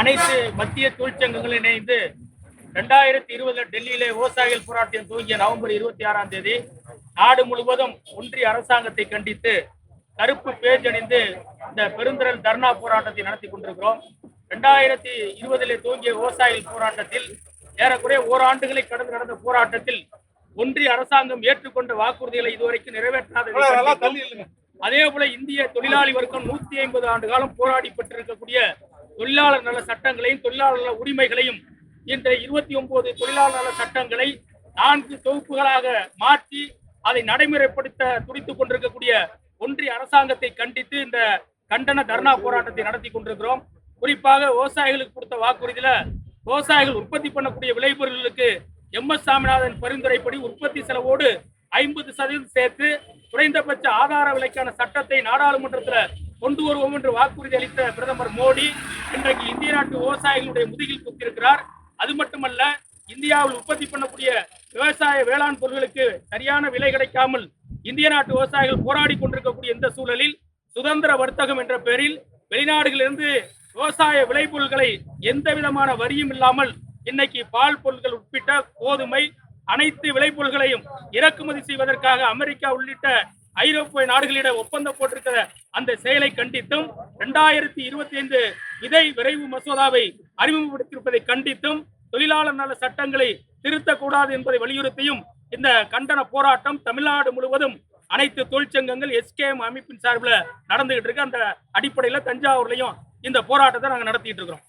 அனைத்து மத்திய தொழிற்சங்கங்கள் இணைந்து ரெண்டாயிரத்தி இருபதுல டெல்லியிலே விவசாயிகள் போராட்டம் துவங்கிய நவம்பர் இருபத்தி ஆறாம் தேதி நாடு முழுவதும் ஒன்றிய அரசாங்கத்தை கண்டித்து கருப்பு பேஜ் அணிந்து இந்த பெருந்திரள் தர்ணா போராட்டத்தை நடத்தி கொண்டிருக்கிறோம். ரெண்டாயிரத்தி இருபதிலே துவங்கிய விவசாயிகள் போராட்டத்தில் ஏறக்குறைய ஓராண்டுகளை கடந்து நடந்த போராட்டத்தில் ஒன்றிய அரசாங்கம் ஏற்றுக்கொண்ட வாக்குறுதிகளை இதுவரைக்கும் கண்டித்தும், அதே போல இந்திய தொழிலாளி வர்க்கம் நூத்தி ஐம்பது ஆண்டு காலம் போராடி பெற்றிருக்கக்கூடிய தொழிலாளர் நல சட்டங்களையும் தொழிலாளர் நல உரிமைகளையும் இந்த இருபத்தி ஒன்பது தொழிலாளர் நல சட்டங்களை நான்கு தொகுப்புகளாக மாற்றி அதை நடைமுறைப்படுத்த துடித்துக் கொண்டிருக்கக்கூடிய ஒன்றிய அரசாங்கத்தை கண்டித்து இந்த கண்டன தர்ணா போராட்டத்தை நடத்தி கொண்டிருக்கிறோம். குறிப்பாக விவசாயிகளுக்கு கொடுத்த வாக்குறுதியில விவசாயிகள் உற்பத்தி பண்ணக்கூடிய விளைபொருட்களுக்கு எம் எஸ் சாமிநாதன் பரிந்துரைப்படி உற்பத்தி செலவோடு ஐம்பது சதவீதம் சேர்த்து குறைந்தபட்ச ஆதார விலைக்கான சட்டத்தை நாடாளுமன்றத்தில் கொண்டு வருவோம் என்று வாக்குறுதி அளித்த பிரதமர் மோடி இன்றைக்கு இந்திய நாட்டு விவசாயிகளுடைய முதுகில் குத்திருக்கிறார் அது மட்டுமல்ல இந்தியாவில் உற்பத்தி பண்ணக்கூடிய விவசாய வேளாண் பொருட்களுக்கு சரியான விலை கிடைக்காமல் இந்திய நாட்டு விவசாயிகள் போராடி கொண்டிருக்கக்கூடிய இந்த சூழலில் சுதந்திர வர்த்தகம் என்ற பெயரில் வெளிநாடுகளிலிருந்து விவசாய விளைபொருட்களை எந்த விதமான வரியும் இல்லாமல் இன்னைக்கு பால் பொருட்கள் உட்பட்ட கோதுமை அனைத்து விளைபொருள்களையும் இறக்குமதி செய்வதற்காக அமெரிக்கா உள்ளிட்ட ஐரோப்பிய நாடுகளிடம் ஒப்பந்தம் போட்டிருக்கிற அந்த செயலை கண்டித்தும் இரண்டாயிரத்தி இருபத்தி ஐந்து இதை விரைவு மசோதாவை அறிமுகப்படுத்தியிருப்பதை கண்டித்தும் தொழிலாளர் நல சட்டங்களை திருத்தக்கூடாது என்பதை வலியுறுத்தியும் இந்த கண்டன போராட்டம் தமிழ்நாடு முழுவதும் அனைத்து தொழிற்சங்கங்கள் எஸ்கேஎம் அமைப்பின் சார்பில் நடந்துகிட்டு இருக்கு. அந்த அடிப்படையில் தஞ்சாவூர்லையும் இந்த போராட்டத்தை நாங்கள் நடத்திட்டு இருக்கிறோம்.